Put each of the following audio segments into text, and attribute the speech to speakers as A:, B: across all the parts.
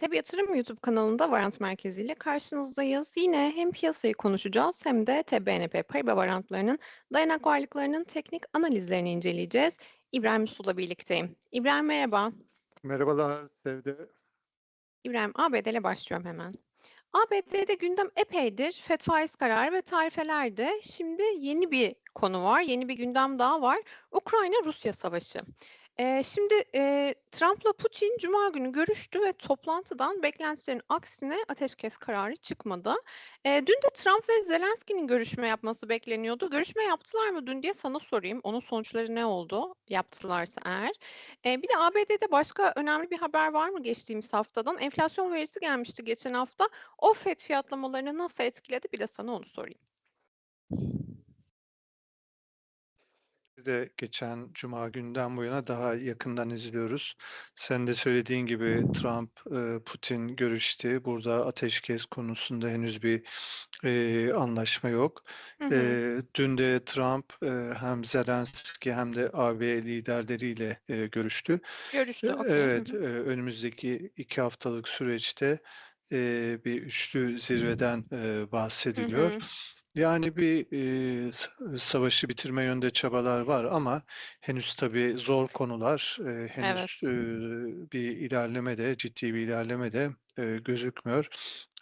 A: Tabii Yatırım YouTube kanalında Varant Merkezi ile karşınızdayız. Yine hem piyasayı konuşacağız hem de TBNP Paribas varantlarının dayanak varlıklarının teknik analizlerini inceleyeceğiz. İbrahim Su'la birlikteyim. İbrahim merhaba.
B: Merhabalar Sevde.
A: İbrahim ABD ile başlıyorum hemen. ABD'de gündem epeydir FED faiz kararı ve tarifelerde. Şimdi yeni bir konu var, yeni bir gündem daha var. Ukrayna-Rusya savaşı. Şimdi Trump'la Putin Cuma günü görüştü ve toplantıdan beklentilerin aksine ateşkes kararı çıkmadı. Dün de Trump ve Zelenski'nin görüşme yapması bekleniyordu. Görüşme yaptılar mı dün diye sana sorayım. Onun sonuçları ne oldu? Yaptılarsa eğer. Bir de ABD'de başka önemli bir haber var mı geçtiğimiz haftadan? Enflasyon verisi gelmişti geçen hafta. O FED fiyatlamalarını nasıl etkiledi? Bir de sana onu sorayım.
B: De geçen cuma günden bu yana daha yakından izliyoruz. Sen de söylediğin gibi Trump, e, Putin görüştü. Burada ateşkes konusunda henüz bir e, anlaşma yok.
A: Hı hı.
B: E, dün de Trump e, hem Zelenski hem de AB liderleriyle e, görüştü.
A: Görüştü. okey. Hı
B: Evet,
A: hı.
B: e, önümüzdeki iki haftalık süreçte e, bir üçlü zirveden e,
A: Hı
B: bahsediliyor.
A: hı.
B: Yani bir e, savaşı bitirme yönünde çabalar var ama henüz tabii zor konular, e, henüz
A: Evet.
B: e, bir ilerleme de ciddi bir ilerleme de e, gözükmüyor.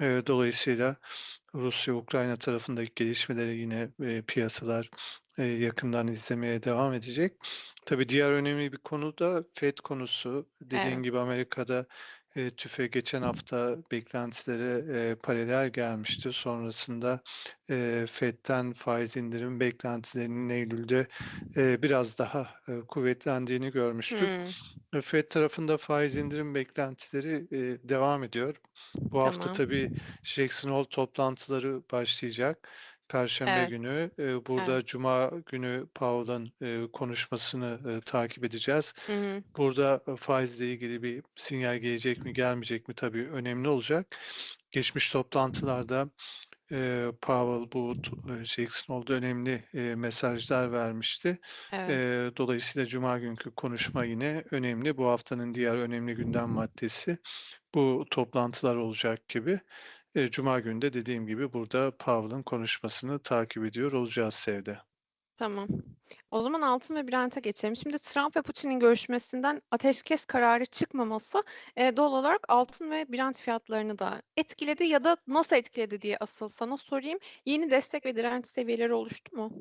B: E, dolayısıyla Rusya-Ukrayna tarafındaki gelişmeleri yine e, piyasalar e, yakından izlemeye devam edecek. Tabii diğer önemli bir konu da FED konusu. Dediğin
A: Evet.
B: gibi Amerika'da e, tüfe geçen hafta beklentilere e, paralel gelmişti. Sonrasında e, FED'den faiz indirim beklentilerinin Eylül'de e, biraz daha e, kuvvetlendiğini görmüştük.
A: Hmm,
B: FED tarafında faiz indirim beklentileri e, devam ediyor. Bu hafta
A: tamam.
B: tabii Jackson Hole toplantıları başlayacak. Perşembe
A: Evet.
B: günü e, burada
A: Evet.
B: Cuma günü Powell'ın e, konuşmasını e, takip edeceğiz.
A: Hı hı.
B: Burada e, faizle ilgili bir sinyal gelecek mi gelmeyecek mi tabii önemli olacak. Geçmiş toplantılarda e, Powell bu t- e, Jackson Hole'da önemli e, mesajlar vermişti.
A: Evet.
B: E, dolayısıyla Cuma günkü konuşma yine önemli. Bu haftanın diğer önemli gündem maddesi bu toplantılar olacak gibi. E, Cuma günü de dediğim gibi burada Powell'ın konuşmasını takip ediyor olacağız Sevde.
A: Tamam. O zaman altın ve Brent'e geçelim. Şimdi Trump ve Putin'in görüşmesinden ateşkes kararı çıkmaması e, doğal olarak altın ve Brent fiyatlarını da etkiledi ya da nasıl etkiledi diye asıl sana sorayım. Yeni destek ve direnç seviyeleri oluştu mu?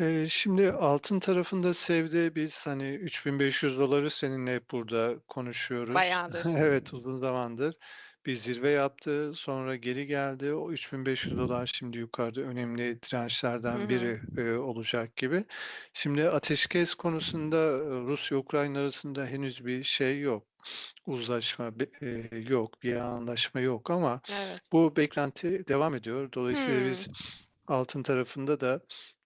B: E, şimdi altın tarafında Sevde biz hani 3500 doları seninle hep burada konuşuyoruz.
A: Bayağıdır.
B: Evet uzun zamandır bir zirve yaptı sonra geri geldi. O 3500 dolar şimdi yukarıda önemli dirençlerden biri e, olacak gibi. Şimdi ateşkes konusunda e, Rusya-Ukrayna arasında henüz bir şey yok. Uzlaşma e, yok, bir anlaşma yok ama
A: Evet.
B: bu beklenti devam ediyor. Dolayısıyla
A: Hmm.
B: biz altın tarafında da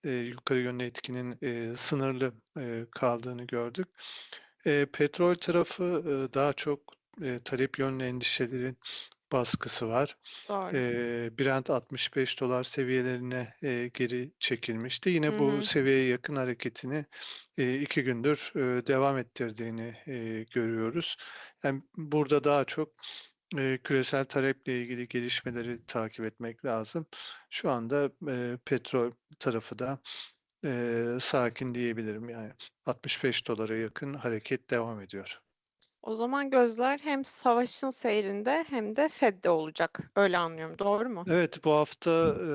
B: e, yukarı yönlü etkinin e, sınırlı e, kaldığını gördük. E, petrol tarafı e, daha çok e, talep yönlü endişelerin baskısı var.
A: Doğru.
B: E, Brent 65 dolar seviyelerine e, geri çekilmişti. Yine
A: Hı
B: bu seviyeye yakın hareketini e, iki gündür e, devam ettirdiğini e, görüyoruz. Yani burada daha çok e, küresel taleple ilgili gelişmeleri takip etmek lazım. Şu anda e, petrol tarafı da e, sakin diyebilirim. Yani 65 dolara yakın hareket devam ediyor.
A: O zaman gözler hem savaşın seyrinde hem de Fed'de olacak. Öyle anlıyorum. Doğru mu?
B: Evet, bu hafta e,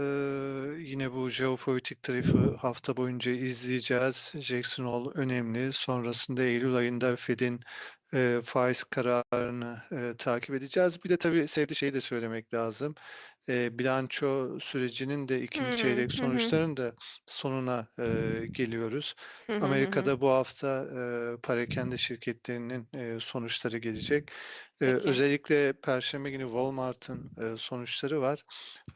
B: yine bu jeopolitik tarafı hafta boyunca izleyeceğiz. Jackson Hole önemli. Sonrasında Eylül ayında Fed'in e, faiz kararını e, takip edeceğiz. Bir de tabii sevdiği şeyi de söylemek lazım. E, bilanço sürecinin de ikinci
A: Hı
B: çeyrek sonuçlarının da sonuna e, geliyoruz. Amerika'da bu hafta e, perakende şirketlerinin e, sonuçları gelecek. E, özellikle Perşembe günü Walmart'ın e, sonuçları var.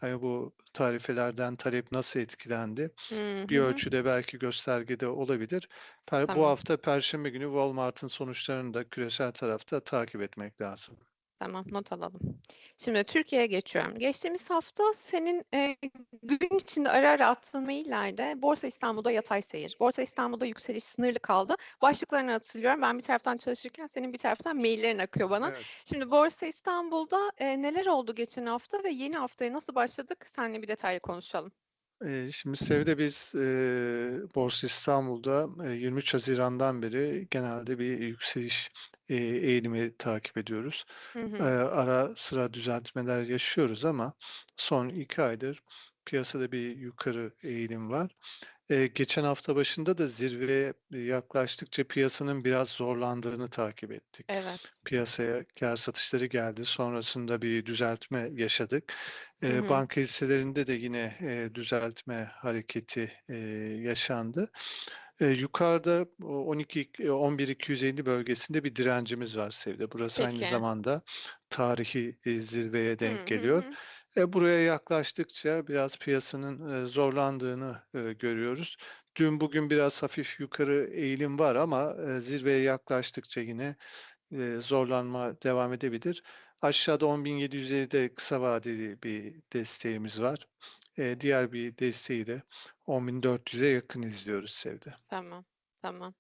B: Hani bu tarifelerden talep nasıl etkilendi? Bir ölçüde belki göstergede olabilir. Per- bu hafta Perşembe günü Walmart'ın sonuçlarını da küresel tarafta takip etmek lazım.
A: Tamam, not alalım. Şimdi Türkiye'ye geçiyorum. Geçtiğimiz hafta senin e, gün içinde ara ara attığın maillerde Borsa İstanbul'da yatay seyir, Borsa İstanbul'da yükseliş sınırlı kaldı. Başlıklarını hatırlıyorum. Ben bir taraftan çalışırken senin bir taraftan maillerin akıyor bana.
B: Evet.
A: Şimdi Borsa İstanbul'da e, neler oldu geçen hafta ve yeni haftaya nasıl başladık? Seninle bir detaylı konuşalım.
B: Ee, Şimdi Sevde biz e, Borsa İstanbul'da e, 23 Haziran'dan beri genelde bir yükseliş e, eğilimi takip ediyoruz.
A: Hı
B: E,
A: hı.
B: Ara sıra düzeltmeler yaşıyoruz ama son iki aydır piyasada bir yukarı eğilim var. E, Geçen hafta başında da zirveye yaklaştıkça piyasanın biraz zorlandığını takip ettik.
A: Evet.
B: Piyasaya kar satışları geldi. Sonrasında bir düzeltme yaşadık.
A: Hı hı.
B: banka hisselerinde de yine e, düzeltme hareketi e, yaşandı. E, yukarıda o 12 e, 11.250 bölgesinde bir direncimiz var Sevde. Burası aynı
A: Peki.
B: zamanda tarihi e, zirveye
A: Hı
B: denk
A: hı
B: geliyor.
A: hı.
B: E, buraya yaklaştıkça biraz piyasanın e, zorlandığını e, görüyoruz. Dün bugün biraz hafif yukarı eğilim var ama e, zirveye yaklaştıkça yine e, zorlanma devam edebilir. Aşağıda 10.750'de kısa vadeli bir desteğimiz var. E, diğer bir desteği de 10.400'e yakın izliyoruz Sevde.
A: Tamam, tamam.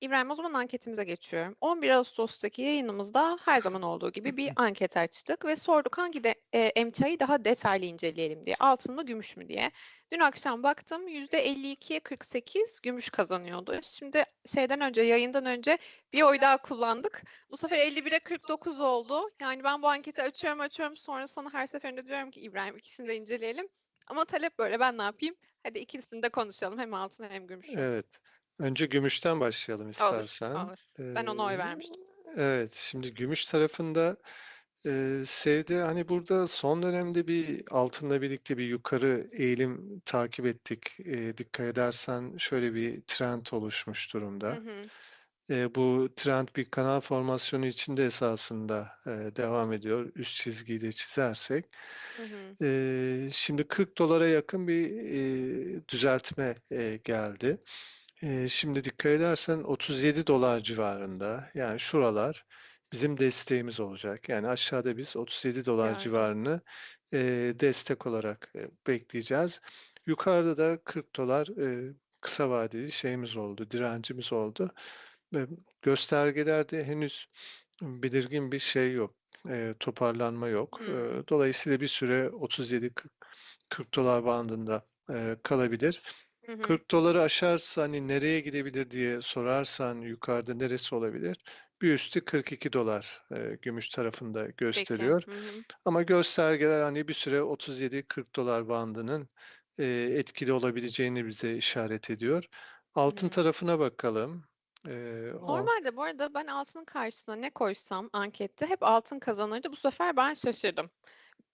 A: İbrahim o zaman anketimize geçiyorum. 11 Ağustos'taki yayınımızda her zaman olduğu gibi bir anket açtık ve sorduk hangi de, e, emtiayı daha detaylı inceleyelim diye. Altın mı gümüş mü diye. Dün akşam baktım %52'ye 48 gümüş kazanıyordu. Şimdi şeyden önce yayından önce bir oy daha kullandık. Bu sefer 51'e 49 oldu. Yani ben bu anketi açıyorum açıyorum sonra sana her seferinde diyorum ki İbrahim ikisini de inceleyelim. Ama talep böyle ben ne yapayım? Hadi ikisini de konuşalım hem altın hem gümüşü.
B: Evet. Önce gümüşten başlayalım
A: Olur,
B: istersen.
A: olur. Ben ona oy
B: Ee,
A: vermiştim.
B: Evet, şimdi gümüş tarafında e, Sevde hani burada son dönemde bir altınla birlikte bir yukarı eğilim takip ettik. E, dikkat edersen şöyle bir trend oluşmuş
A: Hı
B: durumda.
A: hı.
B: E, bu trend bir kanal formasyonu içinde esasında e, devam ediyor. Üst çizgiyi de çizersek.
A: Hı hı.
B: E, şimdi 40 dolara yakın bir e, düzeltme e, geldi. E, şimdi dikkat edersen 37 dolar civarında yani şuralar bizim desteğimiz olacak. Yani aşağıda biz 37 dolar
A: Gördüm.
B: civarını e, destek olarak e, bekleyeceğiz. Yukarıda da 40 dolar e, kısa vadeli şeyimiz oldu, direncimiz oldu. Göstergelerde henüz belirgin bir şey yok, e, toparlanma yok. E,
A: Hmm.
B: dolayısıyla bir süre 37-40 40 dolar bandında e, kalabilir.
A: Hı hı.
B: 40 doları aşarsa hani nereye gidebilir diye sorarsan yukarıda neresi olabilir? Bir üstü 42 dolar e, gümüş tarafında
A: Peki.
B: gösteriyor.
A: Hı hı.
B: Ama göstergeler hani bir süre 37-40 dolar bandının e, etkili olabileceğini bize işaret ediyor.
A: Hı
B: Altın
A: hı.
B: tarafına bakalım. E, o,
A: Normalde bu arada ben altının karşısına ne koysam ankette hep altın kazanırdı. Bu sefer ben şaşırdım.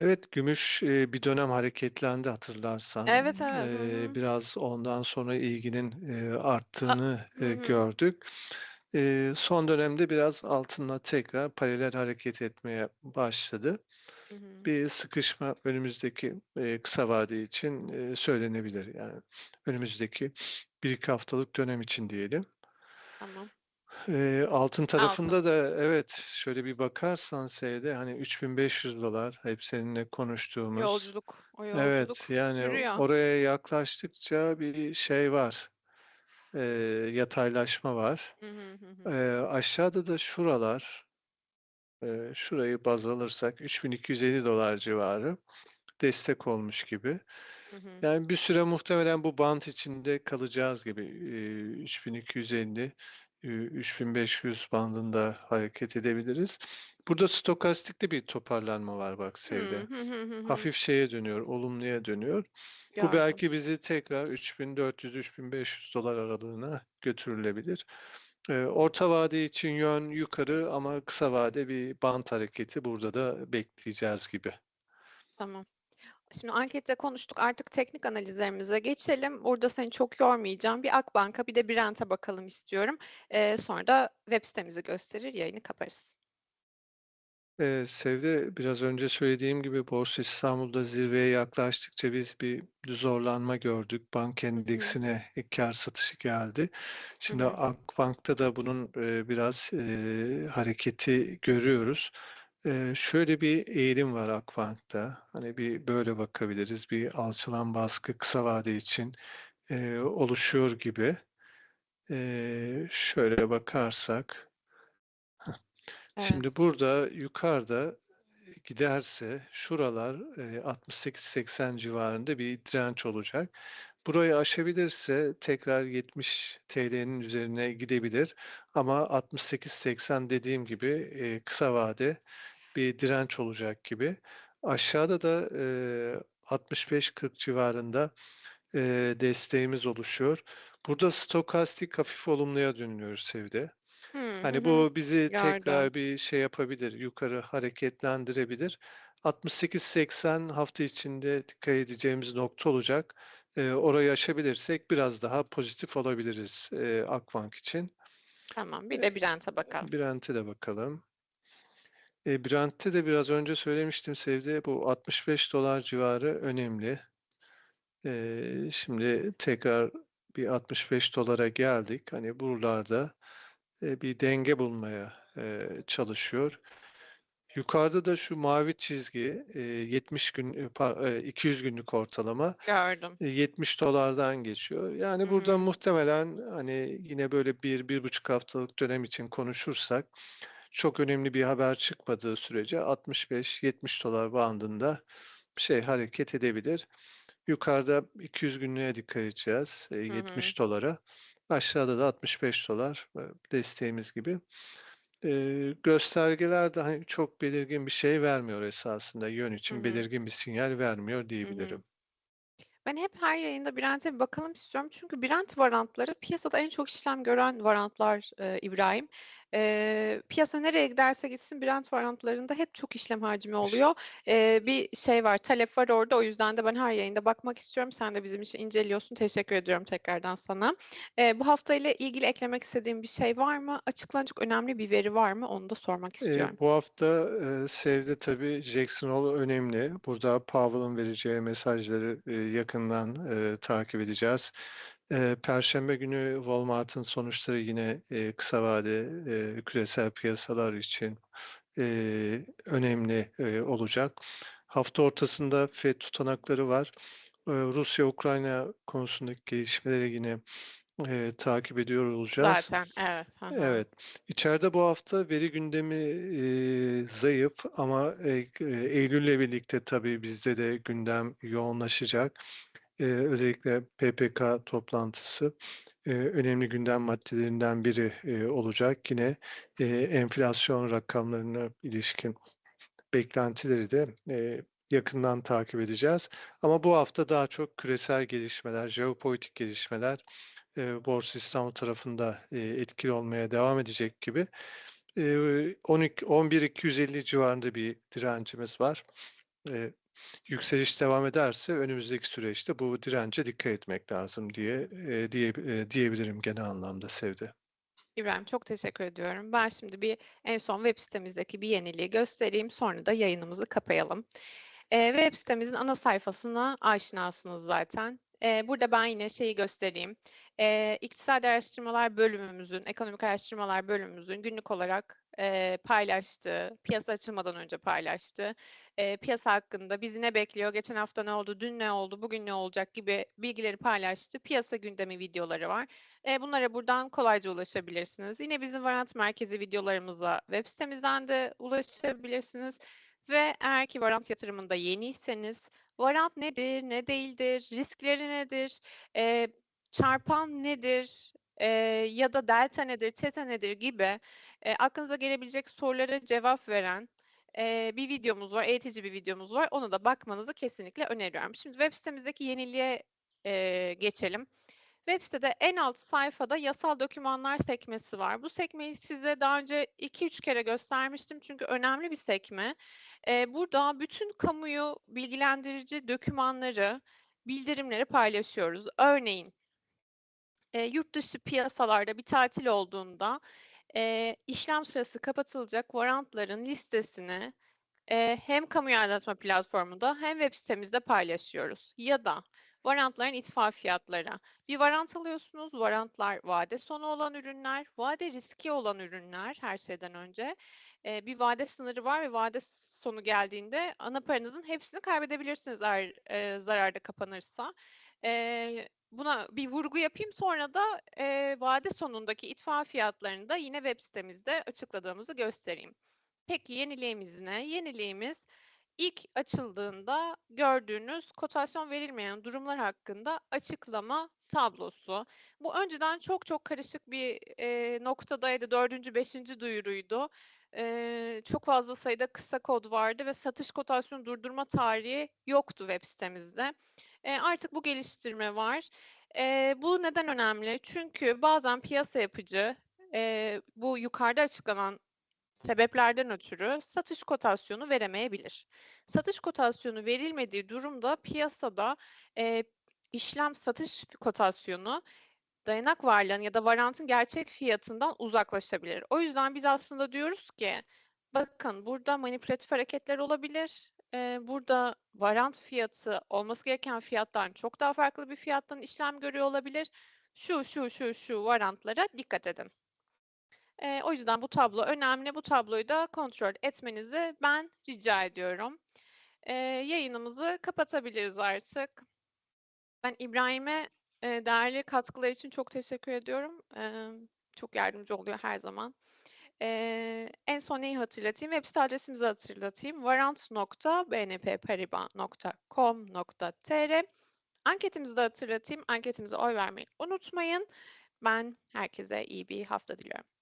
B: evet gümüş e, bir dönem hareketlendi hatırlarsan.
A: Evet evet.
B: E,
A: hı.
B: biraz ondan sonra ilginin e,
A: A-
B: arttığını
A: Hı
B: e, gördük. E, son dönemde biraz altınla tekrar paralel hareket etmeye başladı.
A: Hı hı.
B: Bir sıkışma önümüzdeki e, kısa vade için e, söylenebilir. Yani önümüzdeki bir iki haftalık dönem için diyelim.
A: Tamam.
B: E, altın
A: Altın.
B: tarafında da evet şöyle bir bakarsan S'de hani 3500 dolar hep seninle konuştuğumuz.
A: Yolculuk. O yolculuk
B: Evet yani
A: sürüyor.
B: oraya yaklaştıkça bir şey var. E, yataylaşma var.
A: Hı hı hı hı.
B: E, aşağıda da şuralar e, şurayı baz alırsak 3250 dolar civarı destek olmuş gibi.
A: Hı hı.
B: Yani bir süre muhtemelen bu bant içinde kalacağız gibi. E, 3250 e, 3500 bandında hareket edebiliriz. Burada stokastikte bir toparlanma var bak Sevde. Hafif şeye dönüyor, olumluya dönüyor. Bu
A: Gördüm.
B: belki bizi tekrar 3400-3500 dolar aralığına götürülebilir. Ee, Orta vade için yön yukarı ama kısa vade bir bant hareketi burada da bekleyeceğiz gibi.
A: Tamam. Şimdi ankette konuştuk. Artık teknik analizlerimize geçelim. Burada seni çok yormayacağım. Bir Akbank'a bir de Brent'e bakalım istiyorum. Ee, sonra da web sitemizi gösterir, yayını kaparız.
B: Ee, Sevde biraz önce söylediğim gibi Borsa İstanbul'da zirveye yaklaştıkça biz bir zorlanma gördük. Bank
A: Hı hı.
B: endeksine kar satışı geldi. Şimdi
A: hı.
B: Akbank'ta da bunun e, biraz e, hareketi görüyoruz. Ee, şöyle bir eğilim var Akbank'ta. Hani bir böyle bakabiliriz. Bir alçalan baskı kısa vade için e, oluşuyor gibi. Ee, şöyle bakarsak. Şimdi
A: Evet.
B: burada yukarıda giderse şuralar e, 68-80 civarında bir direnç olacak. Burayı aşabilirse tekrar 70 TL'nin üzerine gidebilir. Ama 68-80 dediğim gibi e, kısa vade bir direnç olacak gibi. Aşağıda da e, 65-40 civarında e, desteğimiz oluşuyor. Burada stokastik hafif olumluya dönüyoruz Sevde.
A: Hı
B: Hani
A: hı.
B: bu bizi
A: Gördüm.
B: tekrar bir şey yapabilir, yukarı hareketlendirebilir. 68-80 hafta içinde dikkat edeceğimiz nokta olacak. E, orayı aşabilirsek biraz daha pozitif olabiliriz e, Akbank için.
A: Tamam. Bir de Brent'e bakalım.
B: Brent'e de bakalım. E, Brent'te de biraz önce söylemiştim Sevde, bu 65 dolar civarı önemli. E, şimdi tekrar bir 65 dolara geldik. Hani buralarda e, bir denge bulmaya e, çalışıyor. Yukarıda da şu mavi çizgi e, 70 gün e, pa- e, 200 günlük ortalama
A: Gördüm.
B: e, 70 dolardan geçiyor. Yani
A: Hı
B: burada muhtemelen hani yine böyle bir, bir buçuk haftalık dönem için konuşursak çok önemli bir haber çıkmadığı sürece 65-70 dolar bandında şey hareket edebilir. Yukarıda 200 günlüğe dikkat edeceğiz. e,
A: Hı hı.
B: 70 dolara. Aşağıda da 65 dolar e, desteğimiz gibi. E, göstergeler de hani çok belirgin bir şey vermiyor esasında. Yön
A: Hı
B: için
A: hı.
B: belirgin bir sinyal vermiyor
A: Hı hı.
B: diyebilirim.
A: Ben hep her yayında Brent'e bir bakalım istiyorum. Çünkü Brent varantları piyasada en çok işlem gören varantlar e, İbrahim. E, piyasa nereye giderse gitsin Brent varantlarında hep çok işlem hacmi oluyor. E, bir şey var, talep var orada. O yüzden de ben her yayında bakmak istiyorum. Sen de bizim için inceliyorsun. Teşekkür ediyorum tekrardan sana. E, bu hafta ile ilgili eklemek istediğim bir şey var mı? Açıklanacak önemli bir veri var mı? Onu da sormak
B: E,
A: istiyorum.
B: bu hafta e, Sevde tabii Jackson Hole önemli. Burada Powell'ın vereceği mesajları e, yakından e, takip edeceğiz. E, Perşembe günü Walmart'ın sonuçları yine e, kısa vade e, küresel piyasalar için e, önemli e, olacak. Hafta ortasında FED tutanakları var. E, Rusya-Ukrayna konusundaki gelişmeleri yine e, takip ediyor olacağız.
A: Zaten evet.
B: Evet. İçeride bu hafta veri gündemi e, zayıf ama e, Eylül'le birlikte tabii bizde de gündem yoğunlaşacak. E, özellikle PPK toplantısı e, önemli gündem maddelerinden biri e, olacak. Yine e, enflasyon rakamlarına ilişkin beklentileri de e, yakından takip edeceğiz. Ama bu hafta daha çok küresel gelişmeler, jeopolitik gelişmeler e, Borsa İstanbul tarafında e, etkili olmaya devam edecek gibi. E, 12 11.250 civarında bir direncimiz var. E, yükseliş devam ederse önümüzdeki süreçte bu dirence dikkat etmek lazım diye e, diye e, diyebilirim genel anlamda Sevde.
A: İbrahim çok teşekkür ediyorum. Ben şimdi bir en son web sitemizdeki bir yeniliği göstereyim. Sonra da yayınımızı kapayalım. Ee, web sitemizin ana sayfasına aşinasınız zaten. Ee, burada ben yine şeyi göstereyim. Ee, İktisadi Araştırmalar bölümümüzün, Ekonomik Araştırmalar bölümümüzün günlük olarak e, paylaştığı, piyasa açılmadan önce paylaştığı, e, piyasa hakkında bizi ne bekliyor, geçen hafta ne oldu, dün ne oldu, bugün ne olacak gibi bilgileri paylaştığı piyasa gündemi videoları var. E, bunlara buradan kolayca ulaşabilirsiniz. Yine bizim Varant Merkezi videolarımıza web sitemizden de ulaşabilirsiniz. Ve eğer ki Varant yatırımında yeniyseniz, Varant nedir, ne değildir, riskleri nedir, e, çarpan nedir, e, ya da delta nedir, teta nedir gibi e, aklınıza gelebilecek sorulara cevap veren e, bir videomuz var, eğitici bir videomuz var. Onu da bakmanızı kesinlikle öneriyorum. Şimdi web sitemizdeki yeniliğe e, geçelim. Web sitede en alt sayfada yasal dokümanlar sekmesi var. Bu sekmeyi size daha önce 2-3 kere göstermiştim çünkü önemli bir sekme. Ee, burada bütün kamuyu bilgilendirici dokümanları, bildirimleri paylaşıyoruz. Örneğin e, yurt dışı piyasalarda bir tatil olduğunda e, işlem sırası kapatılacak varantların listesini e, hem kamuya aydınlatma platformunda hem web sitemizde paylaşıyoruz. Ya da Varantların itfal fiyatları. Bir varant alıyorsunuz. Varantlar vade sonu olan ürünler, vade riski olan ürünler her şeyden önce. Ee, bir vade sınırı var ve vade sonu geldiğinde ana paranızın hepsini kaybedebilirsiniz eğer e, zararda kapanırsa. Ee, buna bir vurgu yapayım sonra da e, vade sonundaki itfal fiyatlarını da yine web sitemizde açıkladığımızı göstereyim. Peki yeniliğimiz ne? Yeniliğimiz ilk açıldığında gördüğünüz kotasyon verilmeyen durumlar hakkında açıklama tablosu. Bu önceden çok çok karışık bir e, noktadaydı. Dördüncü, beşinci duyuruydu. E, çok fazla sayıda kısa kod vardı ve satış kotasyon durdurma tarihi yoktu web sitemizde. E, artık bu geliştirme var. E, bu neden önemli? Çünkü bazen piyasa yapıcı e, bu yukarıda açıklanan sebeplerden ötürü satış kotasyonu veremeyebilir. Satış kotasyonu verilmediği durumda piyasada e, işlem satış kotasyonu dayanak varlığın ya da varantın gerçek fiyatından uzaklaşabilir. O yüzden biz aslında diyoruz ki bakın burada manipülatif hareketler olabilir. E, burada varant fiyatı olması gereken fiyattan çok daha farklı bir fiyattan işlem görüyor olabilir. Şu şu şu şu varantlara dikkat edin. E, o yüzden bu tablo önemli. Bu tabloyu da kontrol etmenizi ben rica ediyorum. E, yayınımızı kapatabiliriz artık. Ben İbrahim'e e, değerli katkılar için çok teşekkür ediyorum. E, çok yardımcı oluyor her zaman. E, en son neyi hatırlatayım? Web site adresimizi hatırlatayım. varant.bnpparibas.com.tr Anketimizi de hatırlatayım. Anketimize oy vermeyi unutmayın. Ben herkese iyi bir hafta diliyorum.